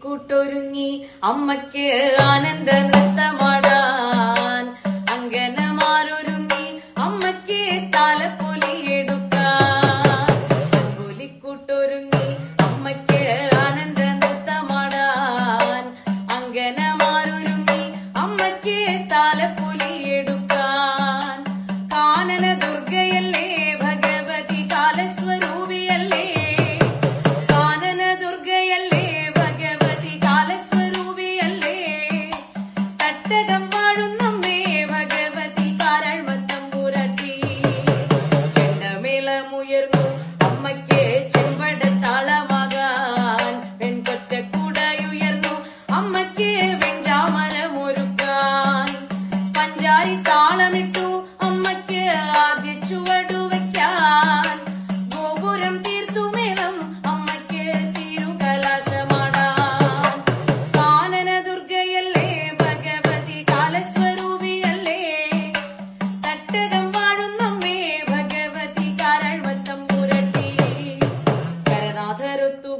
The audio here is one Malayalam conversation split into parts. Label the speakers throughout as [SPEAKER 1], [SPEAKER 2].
[SPEAKER 1] കൂട്ടൊരുങ്ങി അമ്മയ്ക്ക് ആനന്ദ നൃത്തമാടാൻ അങ്കനമാരൊരുങ്ങി അമ്മയ്ക്ക് താലപ്പൊലി എടുക്കാൻ. കൂട്ടൊരുങ്ങി ഒട്ടകം വാഴുന്നമ്മേ ഭഗവതി കാരൾവത്തം പുരട്ടി. ചെണ്ടമേളമുയർന്നു അമ്മയ്ക്ക് ചെമ്പട താളമാകാൻ. പെൺകൊറ്റ കൂടയുയർന്നു അമ്മയ്ക്ക് വെഞ്ചാമരമൊരുക്കാൻ പഞ്ചാരി താളമിട്ടു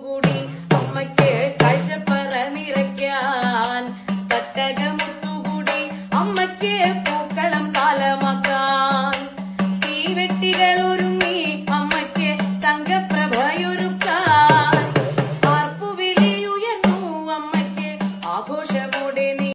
[SPEAKER 1] குடி அம்மைக்கு கழிச்சப்ப